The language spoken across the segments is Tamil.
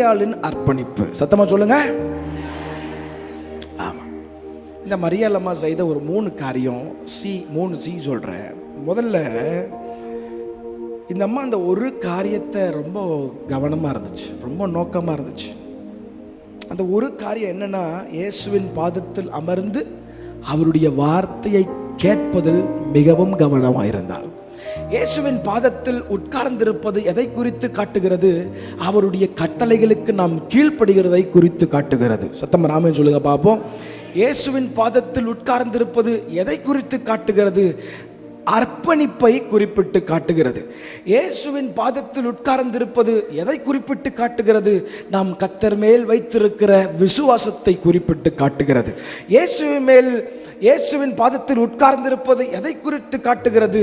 மரியாளின் அர்ப்பணிப்பு. சத்தமா சொல்லுங்க. ஆமா. இந்த மரியாளம்மா செய்த ஒரு மூணு காரியம் சி மூணு சி சொல்கிறேன் முதல்ல இந்த அம்மா அந்த ஒரு காரியத்தை ரொம்ப கவனமா இருந்துச்சு. ரொம்ப நோக்கமா இருந்துச்சு. அந்த ஒரு காரியம் என்னன்னா இயேசுவின் பாதத்தில் அமர்ந்து அவருடைய வார்த்தையை கேட்பதில் மிகவும் கவனமாக இருந்தாள். இயேசுவின் பாதத்தில் உட்கார்ந்திருப்பது எதை குறித்து காட்டுகிறது? அவருடைய கட்டளைகளுக்கு நாம் கீழ்ப்படுகிறதை குறித்து காட்டுகிறது. சத்தம் ராமன் சொல்லுங்க பார்ப்போம். இயேசுவின் பாதத்தில் உட்கார்ந்திருப்பது எதை குறித்து காட்டுகிறது? அர்ப்பணிப்பை குறிப்பிட்டு காட்டுகிறது. இயேசுவின் பாதத்தில் உட்கார்ந்திருப்பது எதை குறிப்பிட்டு காட்டுகிறது? நாம் கத்தர் மேல் வைத்திருக்கிற விசுவாசத்தை குறிப்பிட்டு காட்டுகிறது. இயேசுவின் மேல் இயேசுவின் பாதத்தில் உட்கார்ந்திருப்பது எதை குறித்து காட்டுகிறது?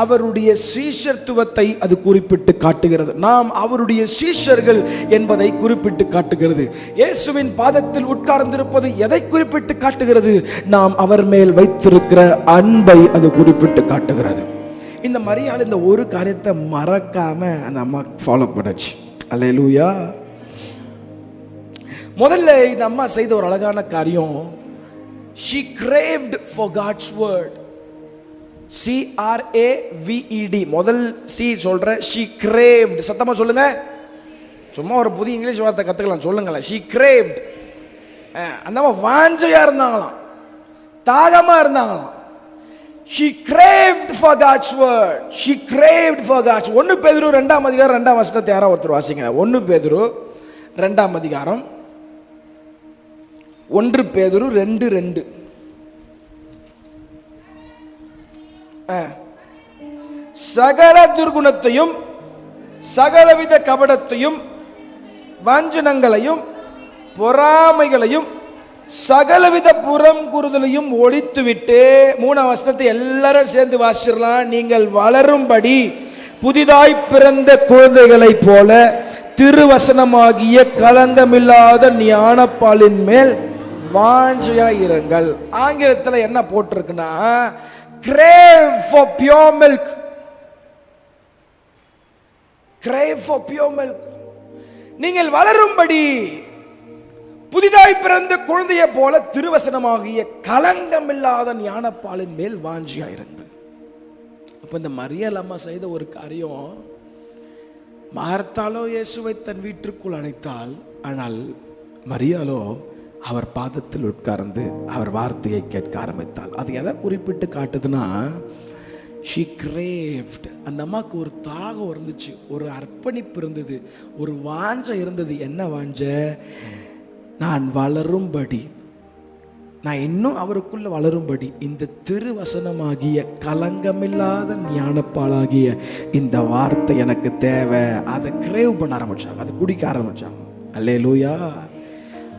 அவருடைய சீஷத்துவத்தை அது குறிப்பிட்டு காட்டுகிறது. நாம் அவருடைய சீஷர்கள் என்பதை குறிப்பிட்டு காட்டுகிறது. இயேசுவின் பாதத்தில் உட்கார்ந்திருப்பது எதை குறிப்பிட்டு காட்டுகிறது? நாம் அவர் மேல் வைத்திருக்கிற அன்பை அது குறிப்பிட்டு காட்டுகிறது. இந்த மரியாதை இந்த ஒரு காரியத்தை மறக்காம அந்த அம்மா ஃபாலோ பண்ணுச்சு. அல்லேலூயா முதல்ல இந்த அம்மா செய்த ஒரு அழகான காரியம் she craved for God's word C R A V E D முதல் சி சொல்கிறேன் ஷி கிரேவ்ட் சத்தமாக சொல்லுங்க. சும்மா ஒரு புதிய இங்கிலீஷ் வார்த்தை கற்றுக்கலாம் சொல்லுங்களேன். ஷி கிரேவ்ட் அந்த அம்மா வாஞ்சையாக இருந்தாங்களாம். தாகமாக இருந்தாங்களாம். She craved for God's word she craved for God's ஒன்று பேதுரு ரெண்டாம் அதிகாரம் ரெண்டாம் வருஷத்தை யாரோ ஒருத்தர் வாசிங்க. ஒன்று பேதுரு ரெண்டாம் அதிகாரம். ஒன்று பேதுரு ரெண்டு ரெண்டு ஆ. சகல துர்குணத்தையும் சகலவித கபடத்தையும் வஞ்சனங்களையும் பொறாமைகளையும் சகலவித புறம் குறுதலையும் ஒழித்துவிட்டு மூணாம் வசனத்தை எல்லாரும் சேர்ந்து வாசிடலாம் நீங்கள் வளரும்படி புதிதாய் பிறந்த குழந்தைகளைப் போல திருவசனமாகிய கலங்கமில்லாத ஞானப்பாலின் மேல் வாஞ்சையா இருங்கள் ஆங்கிலத்தில் என்ன போட்டிருக்குன்னா crave for pure milk crave for pure milk நீங்கள் வளரும்படி புதிதாய் பிறந்த குழந்தையை போல திருவசனமாகிய களங்கமில்லாத ஞானப்பாலின் மேல் வாஞ்சியாயிருங்கள். அப்ப இந்த மரியல் அம்மா செய்த ஒரு காரியம் மார்த்தாலோ இயேசுவை தன் வீட்டிற்குள் அழைத்தால் ஆனால் மரியாலோ அவர் பாதத்தில் உட்கார்ந்து அவர் வார்த்தையை கேட்க ஆரம்பித்தாள். அது எதை குறிப்பிட்டு காட்டுதுன்னா ஷி கிரேவ்ட் அந்த அம்மாவுக்கு ஒரு தாகம் இருந்துச்சு ஒரு அர்ப்பணிப்பு இருந்தது ஒரு வாஞ்ச இருந்தது. என்ன வாஞ்ச? நான் வளரும்படி. நான் இன்னும் அவருக்குள்ள வளரும்படி. இந்த திருவசனமாகிய கலங்கமில்லாத ஞானப்பாலாகிய இந்த வார்த்தை எனக்கு தேவை. அதை கிரேவ் பண்ண ஆரம்பிச்சாங்க அதை குடிக்க ஆரம்பித்தாங்க அல்லே லூயா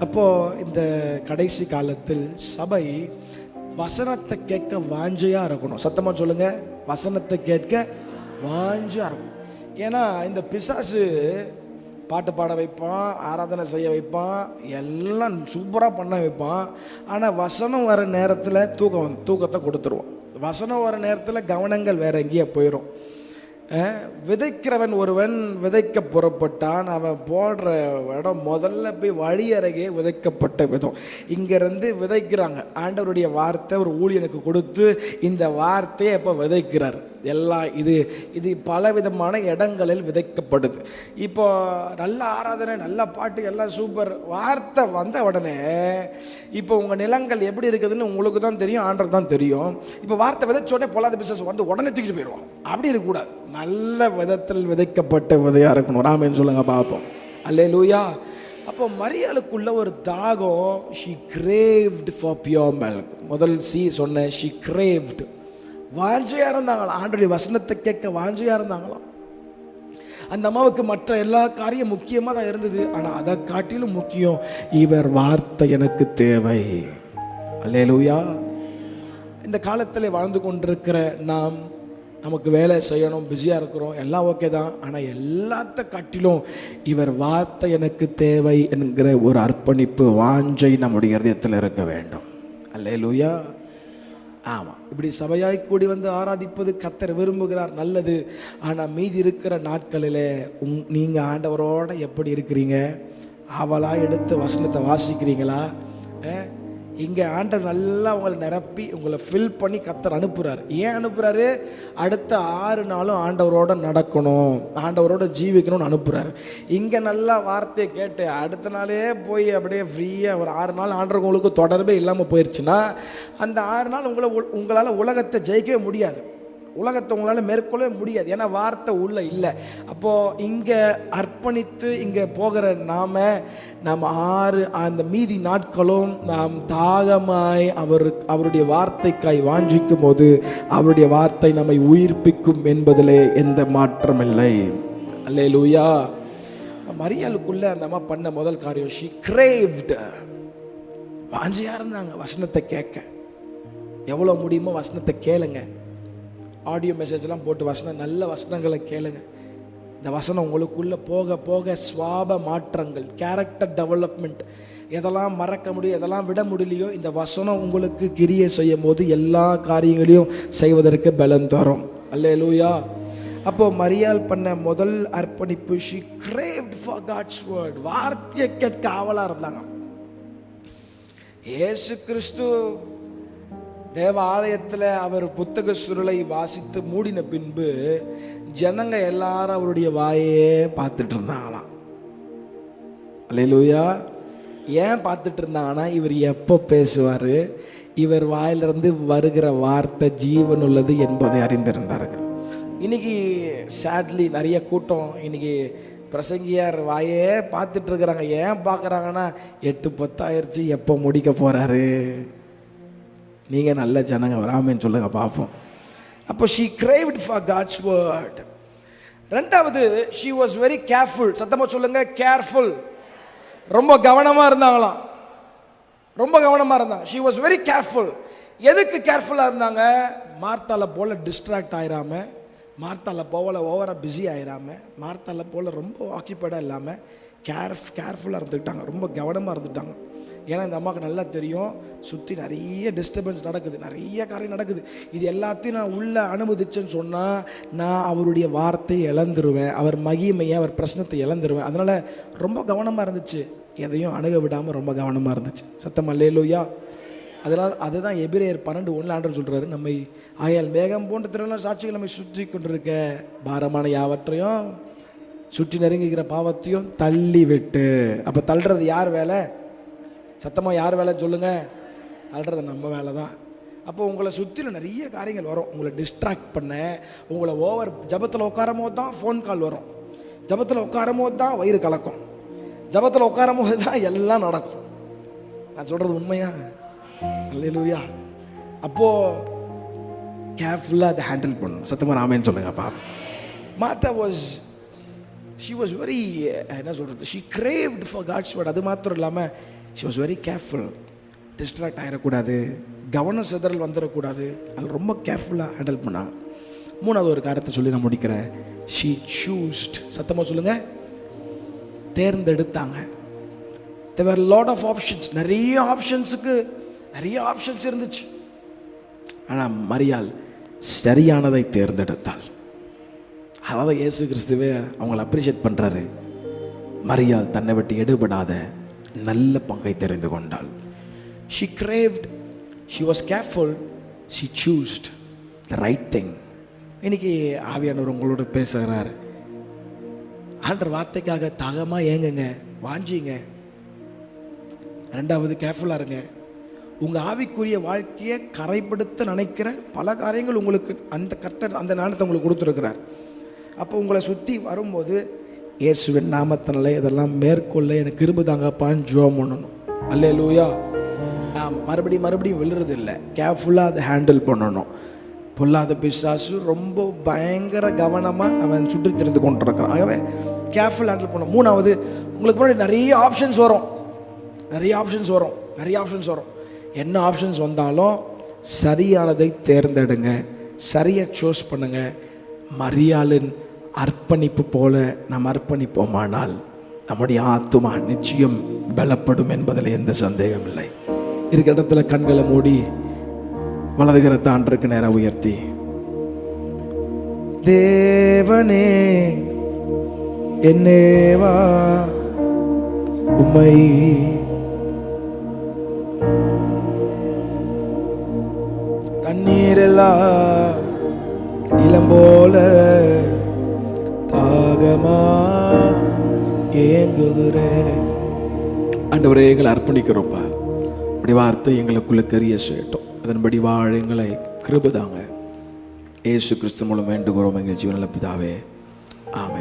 அப்போது இந்த கடைசி காலத்தில் சபை வசனத்தை கேட்க வாஞ்சையாக இருக்கணும். சத்தமாக சொல்லுங்கள் வசனத்தை கேட்க வாஞ்சையா இருக்கணும். ஏன்னா இந்த பிசாசு பாட்டு பாட வைப்பான் ஆராதனை செய்ய வைப்பான் எல்லாம் சூப்பராக பண்ண வைப்பான். ஆனால் வசனம் வர நேரத்தில் தூக்கம் தூக்கத்தை கொடுத்துருவான். வசனம் வர நேரத்தில் கவனங்கள் வேற எங்கேயோ போயிடும் விதைக்கிறவன் ஒருவன் விதைக்க புறப்பட்டான். அவன் போடுற இடம் முதல்ல போய் வழி அருகே விதைக்கப்பட்ட விதம். இங்கேருந்து விதைக்கிறாங்க. ஆண்டவருடைய வார்த்தை ஒரு ஊழியனுக்கு கொடுத்து இந்த வார்த்தையை இப்போ விதைக்கிறார். எல்லாம் இது இது பல விதமான இடங்களில் விதைக்கப்படுது. இப்போ நல்ல ஆராதனை நல்ல பாட்டு எல்லாம் சூப்பர் வார்த்தை வந்த உடனே இப்போ உங்கள் நிலங்கள் எப்படி இருக்குதுன்னு உங்களுக்கு தான் தெரியும் ஆண்டர் தான் தெரியும். இப்போ வார்த்தை விதைச்ச உடனே பொல்லாத பிசினஸ் வந்து உடனே தூக்கிட்டு போயிடுவோம் அப்படி இருக்கக்கூடாது. நல்ல விதத்தில் விதைக்கப்பட்ட விதையாக இருக்கணும். ராமேன்னு சொல்லுங்கள் பார்ப்போம். அல்லே லூயா அப்போ மரியாளுக்குள்ள ஒரு தாகம் she craved for pure milk முதல் சி சொன்னேன் ஷி கிரேவ்ட் வாஞ்சையாக இருந்தாங்களாம் ஆண்டுடைய வசனத்தை கேட்க வாஞ்சையாக இருந்தாங்களாம் அந்த அம்மாவுக்கு மற்ற எல்லா காரியம் முக்கியமாக தான் இருந்தது. ஆனால் அதை காட்டிலும் முக்கியம் இவர் வார்த்தை எனக்கு தேவை. அல்லேலூயா. இந்த காலத்தில் வாழ்ந்து கொண்டிருக்கிற நாம் நமக்கு வேலை செய்யணும் பிஸியாக இருக்கிறோம் எல்லாம் ஓகே தான். ஆனால் எல்லாத்த காட்டிலும் இவர் வார்த்தை எனக்கு தேவை என்கிற ஒரு அர்ப்பணிப்பு வாஞ்சை நம்முடைய இதயத்தில் இருக்க வேண்டும். அல்லேலூயா. ஆமாம் இப்படி சபையாய் கூடி வந்து ஆராதிப்பது கத்தர் விரும்புகிறார் நல்லது. ஆனால் மீதி இருக்கிற நாட்களில் உங் நீங்கள் ஆண்டவரோட எப்படி இருக்கிறீங்க? அவளாக எடுத்து வசனத்தை வாசிக்கிறீங்களா? இங்கே ஆண்டவர் நல்லா உங்களை நிரப்பி உங்களை ஃபில் பண்ணி கத்தர் அனுப்புகிறார் ஏன் அனுப்புகிறாரு அடுத்த ஆறு நாளும் ஆண்டவரோட நடக்கணும். ஆண்டவரோட ஜீவிக்கணும்னு அனுப்புகிறாரு இங்கே நல்லா வார்த்தையை கேட்டு அடுத்த நாளே போய் அப்படியே ஃப்ரீயாக ஒரு ஆறு நாள் ஆண்டவர் உங்களுக்கு தொடர்பே இல்லாமல் போயிடுச்சுன்னா அந்த ஆறு நாள் உங்களை உ- உங்களால் உலகத்தை ஜெயிக்கவே முடியாது. உலகத்தை உங்களால் மேற்கொள்ளவே முடியாது. ஏன்னா வார்த்தை உள்ள இல்லை. அப்போது இங்கே அர்ப்பணித்து இங்கே போகிற நாம் நாம் ஆறு அந்த மீதி நாட்களும் நாம் தாகமாய் அவர் அவருடைய வார்த்தைக்காய் வாஞ்சிக்கும் போது அவருடைய வார்த்தை நம்மை உயிர்ப்பிக்கும் என்பதிலே எந்த மாற்றம் இல்லை அல்லே லூயா மரியாளுக்குள்ளே அந்த அம்மா பண்ண முதல் காரியம் ஷி கிரேவ்டு வாஞ்சியாக இருந்தாங்க வசனத்தை கேட்க. எவ்வளோ முடியுமோ வசனத்தை கேளுங்க. ஆடியோ மெசேஜ்லாம் போட்டு வசனம் நல்ல வசனங்களை கேளுங்க. இந்த வசனம் உங்களுக்குள்ளே போக போக சுவாப மாற்றங்கள் கேரக்டர் டெவலப்மெண்ட் எதெல்லாம் மறக்க முடியும் எதெல்லாம் விட முடியலையோ இந்த வசனம் உங்களுக்கு கிரியை செய்யும் போது எல்லா காரியங்களையும் செய்வதற்கு பலன் தரும். அல்லே லூயா அப்போ மரியாள் பண்ண முதல் அர்ப்பணிப்பு she craved for God's word வார்த்தையை கேட்க ஆவலாக இருந்தாங்க. ஏசு கிறிஸ்து தேவாலயத்தில் அவர் புத்தக சுருளை வாசித்து மூடின பின்பு ஜனங்க எல்லாரும் அவருடைய வாயே பார்த்துட்டு இருந்தாங்களாம். அல்லேலூயா. ஏன் பார்த்துட்டு இருந்தாங்கன்னா இவர் எப்போ பேசுவார்? இவர் வாயிலிருந்து வருகிற வார்த்தை ஜீவன் உள்ளது என்பதை அறிந்திருந்தார்கள். இன்னைக்கு சேட்லி நிறைய கூட்டம் இன்னைக்கு பிரசங்கியார் வாயே பார்த்துட்டு இருக்கிறாங்க. ஏன் பார்க்குறாங்கன்னா எட்டு பத்தாயிருச்சு எப்போ முடிக்க போகிறாரு நீங்கள் நல்ல ஜனங்க வராமன்னு சொல்லுங்க பார்ப்போம். அப்போ she craved for God's word ரெண்டாவது ஷீ வாஸ் வெரி கேர்ஃபுல் சத்தமாக சொல்லுங்க கேர்ஃபுல் ரொம்ப கவனமாக இருந்தாங்களாம். ரொம்ப கவனமாக இருந்தாங்க. ஷீ வாஸ் வெரி கேர்ஃபுல் எதுக்கு கேர்ஃபுல்லாக இருந்தாங்க? மார்த்தால போல் டிஸ்ட்ராக்ட் ஆயிராம மார்த்தால போல ஓவராக பிஸி ஆயிராம மார்த்தால போல் ரொம்ப ஆக்கியபைடாக இல்லாமல் கேர் கேர்ஃபுல்லாக இருந்துக்கிட்டாங்க ரொம்ப கவனமாக இருந்துட்டாங்க. ஏன்னா இந்த அம்மாவுக்கு நல்லா தெரியும் சுற்றி நிறைய டிஸ்டர்பன்ஸ் நடக்குது நிறைய காரியம் நடக்குது. இது எல்லாத்தையும் நான் உள்ளே அனுமதிச்சேன்னு சொன்னால் நான் அவருடைய வார்த்தையை இழந்துருவேன் அவர் மகிமையை அவர் பிரச்சனத்தை இழந்துருவேன். அதனால் ரொம்ப கவனமாக இருந்துச்சு. எதையும் அணுக விடாமல் ரொம்ப கவனமாக இருந்துச்சு. சத்தம் லோயா அதனால் அதுதான் எபிரேயர் பன்னெண்டு ஒன்று ஆண்டு சொல்கிறாரு நம்மை ஆயால் மேகம் போன்ற திறனால சாட்சிகள் நம்மை சுற்றி கொண்டிருக்க பாரமான யாவற்றையும் சுற்றி நெருங்குகிற பாவத்தையும் தள்ளி விட்டு அப்போ தள்ளுறது யார் வேலை? சத்தமாக யார் வேலை சொல்லுங்கள் தள்ளுறது நம்ம வேலை தான் அப்போ உங்களை சுற்றில நிறைய காரியங்கள் வரும். உங்களை டிஸ்ட்ராக்ட் பண்ண உங்களை ஓவர் ஜபத்தில் உட்காரும் போது தான் ஃபோன் கால் வரும். ஜபத்தில் உட்காரும் போது தான் வயிறு கலக்கும். ஜபத்தில் உட்காரும் போது தான் எல்லாம் நடக்கும். நான் சொல்கிறது உண்மையா? அல்லேலூயா அப்போது கேர்ஃபுல்லாக அதை ஹேண்டில் பண்ணணும். சத்தமாக ராமேன்னு சொல்லுங்கப்பா Martha was she was very என்ன சொல்கிறது she craved for God's word அது மாத்திரம் இல்லாமல் she was very careful distract ஆகிடக்கூடாது கவனம் சிதறல் வந்துடக்கூடாது. அது ரொம்ப கேர்ஃபுல்லாக ஹேண்டில் பண்ணாங்க மூணாவது ஒரு காரியத்தை சொல்லி நான் முடிக்கிறேன். ஷீ சூஸ்ட் சத்தமாக சொல்லுங்கள் தேர்ந்தெடுத்தாங்க. தேர் லாட் ஆஃப் ஆப்ஷன்ஸ் நிறைய ஆப்ஷன்ஸுக்கு நிறைய ஆப்ஷன்ஸ் இருந்துச்சு. ஆனால் மரியால் சரியானதை தேர்ந்தெடுத்தாள். அதாவது இயேசு கிறிஸ்துவே அவங்கள அப்ரிஷியேட் பண்ணுறாரு மரியாள் தன்னை விட்டு எடுபடாத நல்ல பங்கை தெரிந்து கொண்டாள். She craved she was careful she chose the right thing இன்னைக்கு ஆவியானவர் உங்களோட பேசுகிறார். ஆண்டர் வார்த்தைக்காக தாகமாக ஏங்குங்க வாஞ்சிங்க. ரெண்டாவது கேர்ஃபுல்லாக இருங்க. உங்கள் ஆவிக்குரிய வாழ்க்கையை கரைப்படுத்த நினைக்கிற பல காரியங்கள் உங்களுக்கு அந்த கர்த்தர் அந்த ஞானத்தை உங்களுக்கு கொடுத்துருக்கிறார். அப்போ உங்களை சுற்றி வரும்போது இயேசுவின் நாமத்தினால இதெல்லாம் மேற்கொள்ள எனக்கு இரும்பு தாங்கப்பான்னு ஜோம் பண்ணணும். அல்லே லூயா நான் மறுபடியும் மறுபடியும் விழுறது இல்லை கேர்ஃபுல்லாக அதை ஹேண்டில் பண்ணணும். பொல்லாத பிசாசு ரொம்ப பயங்கர கவனமாக அவன் சுற்றி திரிந்து கொண்டிருக்கிறான். ஆகவே கேர்ஃபுல் ஹேண்டில் பண்ணணும். மூணாவது உங்களுக்கு முன்னாடி நிறைய ஆப்ஷன்ஸ் வரும். நிறைய ஆப்ஷன்ஸ் வரும். நிறைய ஆப்ஷன்ஸ் வரும். என்ன ஆப்ஷன்ஸ் வந்தாலும் சரியானதை தேர்ந்தெடுங்க. சரியாக சூஸ் பண்ணுங்கள் மரியாளின் அர்ப்பணிப்பு போல நாம் அர்ப்பணிப்போமானால் நம்முடைய ஆத்துமா நிச்சயம் பலப்படும் என்பதில் எந்த சந்தேகம் இல்லை. இருக்கிற இடத்துல கண்களை மூடி வலதுகிற தாண்டருக்கு நேரம் உயர்த்தி. தேவனே என்னேவா உம்மை தண்ணீரெல்லாம் நிலம் போல தாகமா ஏங்குகிறேன் ஆண்டவரே எங்களை அர்ப்பணிக்கிறோம்ப்பா. அப்படி வார்த்தை எங்களுக்குள்ள தெரிய செய்யட்டும். அதன்படி வாழ எங்களை கிருபதாங்க ஏசு கிறிஸ்து மூலம் வேண்டுகிறோம் எங்கள் ஜீவனில் பிதாவே. ஆமே